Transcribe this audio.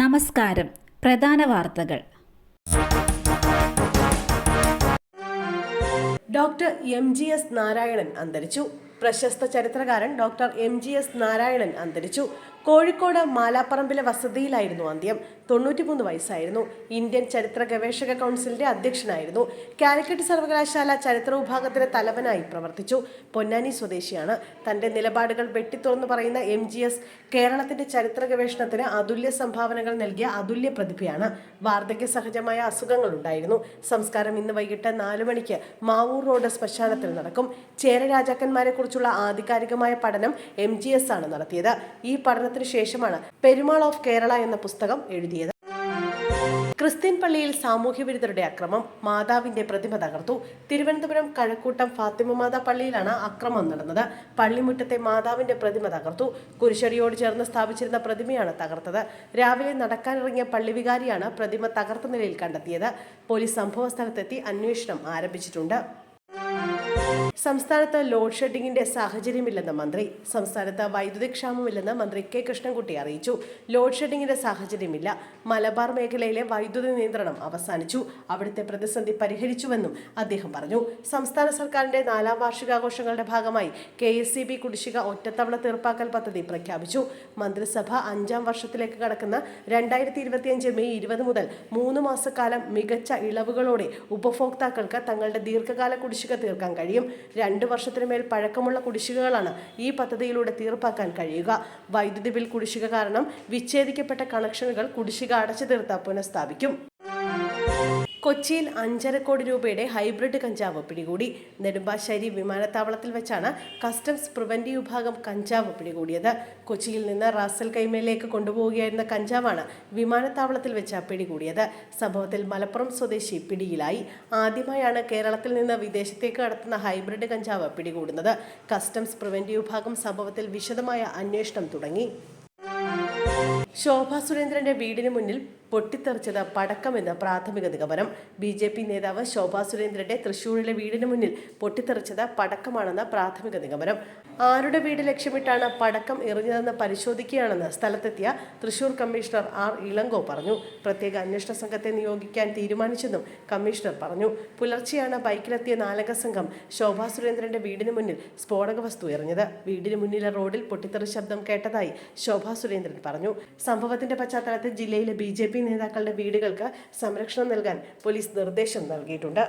നമസ്കാരം. പ്രധാന വാർത്തകൾ. Doctor M G S Narayanan അന്തരിച്ചു. പ്രശസ്ത ചരിത്രകാരൻ doctor M G S Narayanan അന്തരിച്ചു. കോഴിക്കോട് മാലാപ്പറമ്പിലെ വസതിയിലായിരുന്നു അന്ത്യം. തൊണ്ണൂറ്റിമൂന്ന് വയസ്സായിരുന്നു. ഇന്ത്യൻ ചരിത്ര ഗവേഷക കൗൺസിലിന്റെ അധ്യക്ഷനായിരുന്നു. കാലിക്കറ്റ് സർവകലാശാല ചരിത്ര വിഭാഗത്തിലെ തലവനായി പ്രവർത്തിച്ചു. പൊന്നാനി സ്വദേശിയാണ്. തന്റെ നിലപാടുകൾ വെട്ടിത്തുറന്നു പറയുന്ന എം ജി എസ് കേരളത്തിന്റെ ചരിത്ര ഗവേഷണത്തിന് അതുല്യ സംഭാവനകൾ നൽകിയ അതുല്യ പ്രതിഭയാണ്. വാർദ്ധക്യ സഹജമായ അസുഖങ്ങൾ ഉണ്ടായിരുന്നു. സംസ്കാരം ഇന്ന് വൈകിട്ട് നാലു മണിക്ക് മാവൂർ റോഡ് ശ്മശാനത്തിൽ നടക്കും. ചേര രാജാക്കന്മാരെ കുറിച്ചുള്ള ആധികാരികമായ പഠനം എം ജി എസ് ആണ് നടത്തിയത്. ഈ പഠനത്തിന് ശേഷമാണ് പെരുമാൾ ഓഫ് കേരള എന്ന പുസ്തകം എഴുതിയത്. ക്രിസ്ത്യൻ പള്ളിയിൽ സാമൂഹ്യവിരുദ്ധരുടെ അക്രമം മാതാവിന്റെ പ്രതിമ തകർത്തു. തിരുവനന്തപുരം കഴക്കൂട്ടം ഫാത്തിമ മാതാ പള്ളിയിലാണ് അക്രമം നടന്നത്. പള്ളിമുറ്റത്തെ മാതാവിന്റെ പ്രതിമ തകർത്തു. കുരിശടിയോട് ചേർന്ന് സ്ഥാപിച്ചിരുന്ന പ്രതിമയാണ് തകർത്തത്. രാവിലെ നടക്കാനിറങ്ങിയ പള്ളി വികാരിയാണ് പ്രതിമ തകർത്ത നിലയിൽ കണ്ടെത്തിയത്. പോലീസ് സംഭവ സ്ഥലത്തെത്തി അന്വേഷണം ആരംഭിച്ചിട്ടുണ്ട്. സംസ്ഥാനത്ത് ലോഡ് ഷെഡിംഗിന്റെ സാഹചര്യമില്ലെന്ന് മന്ത്രി. സംസ്ഥാനത്ത് വൈദ്യുതി ക്ഷാമമില്ലെന്ന് മന്ത്രി കെ കൃഷ്ണൻകുട്ടി അറിയിച്ചു. ലോഡ് ഷെഡിംഗിന്റെ സാഹചര്യമില്ല. മലബാർ മേഖലയിലെ വൈദ്യുതി നിയന്ത്രണം അവസാനിച്ചു. അവിടുത്തെ പ്രതിസന്ധി പരിഹരിച്ചുവെന്നും അദ്ദേഹം പറഞ്ഞു. സംസ്ഥാന സർക്കാരിന്റെ നാലാം വാർഷികാഘോഷങ്ങളുടെ ഭാഗമായി കെ എസ് സി ബി കുടിശ്ശിക ഒറ്റത്തവണ തീർപ്പാക്കൽ പദ്ധതി പ്രഖ്യാപിച്ചു. മന്ത്രിസഭ അഞ്ചാം വർഷത്തിലേക്ക് കടക്കുന്ന രണ്ടായിരത്തി ഇരുപത്തിയഞ്ച് മെയ് ഇരുപത് മുതൽ മൂന്ന് മാസക്കാലം മികച്ച ഇളവുകളോടെ ഉപഭോക്താക്കൾക്ക് തങ്ങളുടെ ദീർഘകാല കുടിശ്ശിക തീർക്കാൻ കഴിയും. രണ്ട് വർഷത്തിന് മേൽ പഴക്കമുള്ള കുടിശ്ശികകളാണ് ഈ പദ്ധതിയിലൂടെ തീർപ്പാക്കാൻ കഴിയുക. വൈദ്യുതി ബിൽ കുടിശ്ശിക കാരണം വിച്ഛേദിക്കപ്പെട്ട കണക്ഷനുകൾ കുടിശ്ശിക അടച്ചു തീർത്ത പുനഃസ്ഥാപിക്കും. കൊച്ചിയിൽ അഞ്ചര കോടി രൂപയുടെ ഹൈബ്രിഡ് കഞ്ചാവ് പിടികൂടി. നെടുമ്പാശ്ശേരി വിമാനത്താവളത്തിൽ വെച്ചാണ് കസ്റ്റംസ് പ്രിവന്റീവ് വിഭാഗം കഞ്ചാവ് പിടികൂടിയത്. കൊച്ചിയിൽ നിന്ന് റാസൽ കൈമയിലേക്ക് കൊണ്ടുപോവുകയായിരുന്ന കഞ്ചാവാണ് വിമാനത്താവളത്തിൽ വെച്ച് പിടികൂടിയത്. സംഭവത്തിൽ മലപ്പുറം സ്വദേശി പിടിയിലായി. ആദ്യമായാണ് കേരളത്തിൽ നിന്ന് വിദേശത്തേക്ക് കടത്തുന്ന ഹൈബ്രിഡ് കഞ്ചാവ് പിടികൂടുന്നത്. കസ്റ്റംസ് പ്രിവന്റീവ് വിഭാഗം സംഭവത്തിൽ വിശദമായ അന്വേഷണം തുടങ്ങി. ശോഭാ സുരേന്ദ്രന്റെ വീടിന് മുന്നിൽ പൊട്ടിത്തെറിച്ചത് പടക്കമെന്ന് പ്രാഥമിക നിഗമനം. ബി ജെ പി നേതാവ് ശോഭാ സുരേന്ദ്രന്റെ തൃശൂരിലെ വീടിന് മുന്നിൽ പൊട്ടിത്തെറിച്ചത് പടക്കമാണെന്ന് പ്രാഥമിക നിഗമനം. ആരുടെ വീട് ലക്ഷ്യമിട്ടാണ് പടക്കം എറിഞ്ഞതെന്ന് പരിശോധിക്കുകയാണെന്ന് സ്ഥലത്തെത്തിയ തൃശൂർ കമ്മീഷണർ ആർ ഇളങ്കോ പറഞ്ഞു. പ്രത്യേക അന്വേഷണ സംഘത്തെ നിയോഗിക്കാൻ തീരുമാനിച്ചെന്നും കമ്മീഷണർ പറഞ്ഞു. പുലർച്ചെയാണ് ബൈക്കിലെത്തിയ നാലംഗ സംഘം ശോഭാ സുരേന്ദ്രന്റെ വീടിന് മുന്നിൽ സ്ഫോടക വസ്തു എറിഞ്ഞത്. വീടിന് മുന്നിലെ റോഡിൽ പൊട്ടിത്തെറി ശബ്ദം കേട്ടതായി ശോഭാ സുരേന്ദ്രൻ പറഞ്ഞു. സംഭവത്തിന്റെ പശ്ചാത്തലത്തിൽ ജില്ലയിലെ ബി നേതാക്കളുടെ വീടുകൾക്ക് സംരക്ഷണം നൽകാൻ പോലീസ് നിർദ്ദേശം നൽകിയിട്ടുണ്ട്.